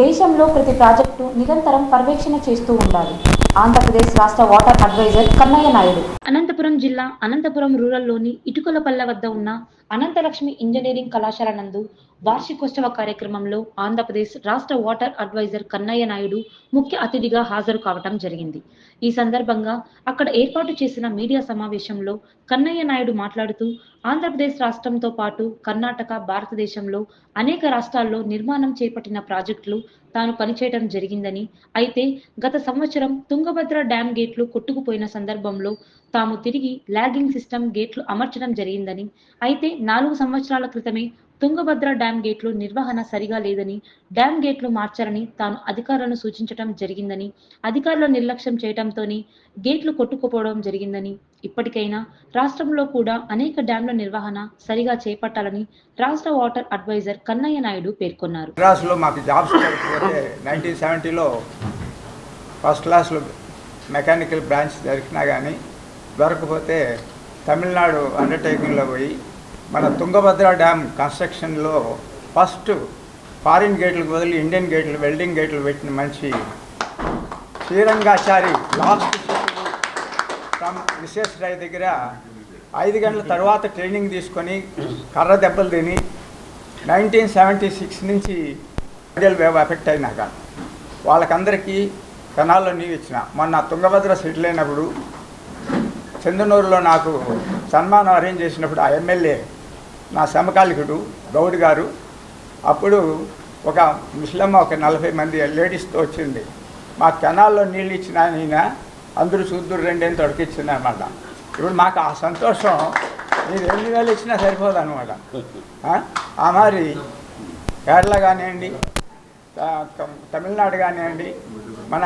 దేశంలో ప్రతి ప్రాజెక్టు నిరంతరం పర్యవేక్షణ చేస్తూ ఉండాలి. ఆంధ్రప్రదేశ్ రాష్ట్ర వాటర్ అడ్వైజర్ కన్నయ్య నాయుడు. అనంతపురం జిల్లా అనంతపురం రూరల్లోని ఇటుకలపల్లె వద్ద ఉన్న అనంతలక్ష్మి ఇంజనీరింగ్ కళాశాల నందు వార్షికోత్సవ కార్యక్రమంలో ఆంధ్రప్రదేశ్ రాష్ట్ర వాటర్ అడ్వైజర్ కన్నయ్య నాయుడు ముఖ్య అతిథిగా హాజరు కావటం జరిగింది. ఈ సందర్భంగా అక్కడ ఏర్పాటు చేసిన మీడియా సమావేశంలో కన్నయ్య నాయుడు మాట్లాడుతూ ఆంధ్రప్రదేశ్ రాష్ట్రంతో పాటు కర్ణాటక భారతదేశంలో అనేక రాష్ట్రాల్లో నిర్మాణం చేపట్టిన ప్రాజెక్టులు తాను పనిచేయడం జరిగిందని అయితే గత సంవత్సరం తుంగభద్ర డ్యాం గేట్లు కొట్టుకుపోయిన సందర్భంలో తాము తిరిగి లాగింగ్ సిస్టమ్ గేట్లు అమర్చడం జరిగిందని అయితే నాలుగు సంవత్సరాల క్రితమే తుంగభద్ర డ్యాం గేట్లు నిర్వహణ సరిగా లేదని డ్యాం గేట్లు మార్చాలని తాను అధికారులను సూచించడం జరిగిందని అధికారుల నిర్లక్ష్యం చేయడంతోనే గేట్లు కొట్టుకుపోవడం జరిగిందని ఇప్పటికైనా రాష్ట్రంలో కూడా అనేక డ్యాంల నిర్వహణ సరిగా చేపట్టాలని రాష్ట్ర వాటర్ అడ్వైజర్ కన్నయ్య నాయుడు పేర్కొన్నారు. మద్రాసులో మాకు జాబ్స్ నైన్టీన్ సెవెంటీలో ఫస్ట్ క్లాస్లో మెకానికల్ బ్రాంచ్ దొరికినా కానీ దొరకపోతే తమిళనాడు అండర్టేకింగ్లో పోయి మన తుంగభద్ర డ్యామ్ కన్స్ట్రక్షన్లో ఫస్ట్ ఫారిన్ గేట్లకు బదులు ఇండియన్ గేట్లు వెల్డింగ్ గేట్లు పెట్టిన మనిషి శ్రీరంగాచారి లాస్ట్ ఫ్రమ్ విశేష రాయ్ దగ్గర ఐదు గంటల తర్వాత ట్రైనింగ్ తీసుకొని కర్ర దెబ్బలు తిని నైన్టీన్ సెవెంటీ సిక్స్ నుంచి ఐడియల్ వేవ్ ఎఫెక్ట్ అయినాక వాళ్ళకందరికీ కణాల్లో నీళ్ళు ఇచ్చిన. మొన్న తుంగభద్ర సెటిల్ అయినప్పుడు చందనూరులో నాకు సన్మానం అరేంజ్ చేసినప్పుడు ఆ ఎమ్మెల్యే నా సమకాలికుడు గౌడ్ గారు. అప్పుడు ఒక ముస్లమ్మ ఒక నలభై మంది లేడీస్తో వచ్చింది. మా కెనాల్లో నీళ్ళు ఇచ్చిన ఆయన అందరూ చూద్దరు రెండేం తొడకిచ్చింది అనమాట ఇప్పుడు మాకు ఆ సంతోషం మీరు ఎన్ని వేలు ఇచ్చినా సరిపోదు అనమాట ఆ? మరి కేరళ కానివ్వండి త- తమిళనాడు కానివ్వండి మన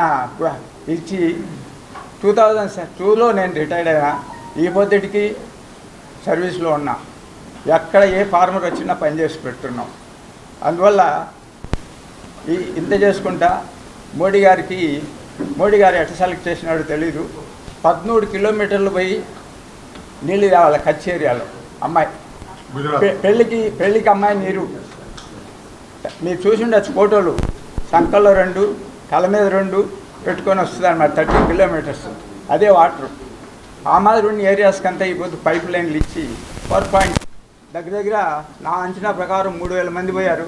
ఇచ్చి టూ థౌజండ్ టూలో నేను రిటైర్డ్ అయినా ఈ పొద్దుటికి సర్వీస్లో ఉన్నా. ఎక్కడ ఏ ఫార్మర్ వచ్చినా పని చేసి పెట్టున్నాం అందువల్ల ఈ ఇంత చేసుకుంటా మోడీ గారికి మోడీ గారు ఎట్లా సెలెక్ట్ చేసినాడో తెలీదు. పదమూడు కిలోమీటర్లు పోయి నీళ్ళు రావాలి కచ్ ఏరియాలో అమ్మాయి పెళ్ళికి పెళ్ళికి అమ్మాయి నీరు మీరు చూసి ఉండొచ్చు ఫోటోలు. సంకల్లో రెండు తల మీద రెండు పెట్టుకొని వస్తుంది అనమాట థర్టీ కిలోమీటర్స్. అదే వాటర్. ఆ మాదిరి ఉన్న ఏరియాస్కి అంతా ఇప్పుడు పైప్ లైన్లు ఇచ్చి ఫోర్ పాయింట్ దగ్గర దగ్గర నా అంచనా ప్రకారం మూడు వేల మంది పోయారు.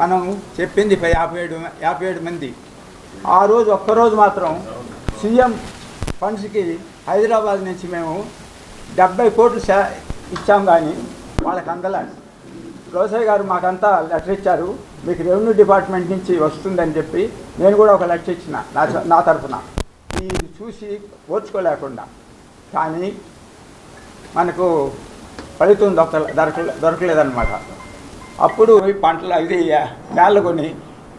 మనం చెప్పింది యాభై ఏడు యాభై ఏడు మంది. ఆ రోజు ఒక్కరోజు మాత్రం సీఎం ఫండ్స్కి హైదరాబాద్ నుంచి మేము డెబ్బై కోట్లు ఇచ్చాం కానీ వాళ్ళకి అందలేదు. రోసయ్య గారు మాకంతా లెటర్ ఇచ్చారు. మీకు రెవెన్యూ డిపార్ట్మెంట్ నుంచి వస్తుందని చెప్పి నేను కూడా ఒక లెటర్ ఇచ్చిన నా నా తరఫున. ఇది చూసి ఓర్చుకోలేకుండా. కానీ మనకు ఫలితం దొరక దొరక దొరకలేదన్నమాట. అప్పుడు పంటలు ఇది నేల కొని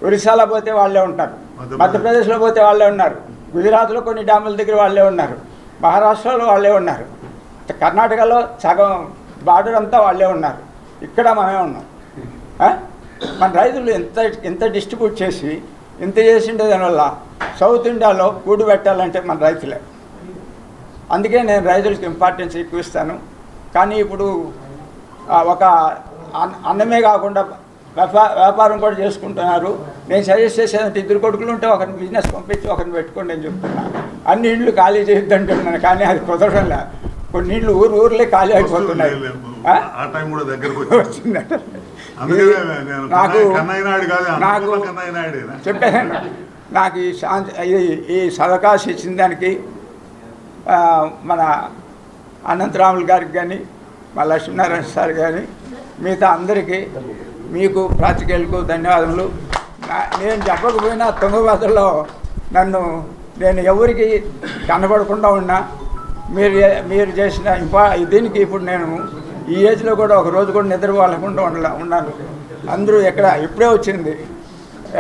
ఒరిస్సాలో పోతే వాళ్ళే ఉంటారు. మధ్యప్రదేశ్లో పోతే వాళ్ళే ఉన్నారు. గుజరాత్లో కొన్ని డ్యాముల దగ్గర వాళ్ళే ఉన్నారు. మహారాష్ట్రలో వాళ్ళే ఉన్నారు. కర్ణాటకలో సగం బార్డర్ అంతా వాళ్ళే ఉన్నారు. ఇక్కడ మనమే ఉన్నాం? మన రైతులు ఎంత ఎంత డిస్ట్రిబ్యూట్ చేసి ఇంత చేసిండే దానివల్ల సౌత్ ఇండియాలో కూడు పెట్టాలంటే మన రైతులే. అందుకే నేను రైతులకు ఇంపార్టెన్స్ ఎక్కువ ఇస్తాను. కానీ ఇప్పుడు ఒక అన్న- అన్నమే కాకుండా వ్యాపా వ్యాపారం కూడా చేసుకుంటున్నారు. నేను సజెస్ట్ చేసేదంటే ఇద్దరు కొడుకులు ఉంటే ఒకరిని బిజినెస్ పంపించి ఒకరిని పెట్టుకోండి అని చెప్తున్నా. అన్ని ఇండ్లు ఖాళీ చేయొద్దంటున్నాను కానీ అది కుదరడం లే కొన్ని ఇండ్లు ఊరు ఊర్లే ఖాళీ అయిపోతున్నాయి. నాకు నాకు చెప్పాను నాకు ఈ శాంతి ఈ- సదకాశం ఇచ్చిన దానికి మన అనంతరాములు గారికి కానీ మా లక్ష్మీనారాయణ సార్ కానీ మిగతా అందరికీ మీకు ప్రాతికేయులకు ధన్యవాదములు. నేను చెప్పకపోయినా తుంగభద్రలో నన్ను నేను ఎవరికి కనబడకుండా ఉన్నా మీరు మీరు చేసిన ఇంపా దీనికి ఇప్పుడు నేను ఈ ఏజ్లో కూడా ఒక రోజు కూడా నిద్రపోలేకుండా ఉండ ఉన్నాను. అందరూ ఎక్కడ ఇప్పుడే వచ్చింది.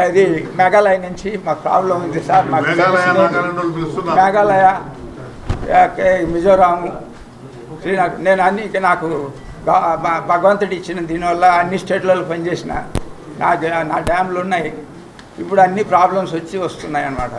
అది మేఘాలయ నుంచి మాకు ప్రాబ్లం ఉంది సార్ మాకు మేఘాలయ మిజోరాము శ్రీనాథ్ నేను అన్ని నాకు భ- భగవంతుడు ఇచ్చిన దీనివల్ల అన్ని స్టేట్లలో పనిచేసిన. నా నా డ్యామ్లు ఉన్నాయి. ఇప్పుడు అన్ని ప్రాబ్లమ్స్ వచ్చి వస్తున్నాయి అన్నమాట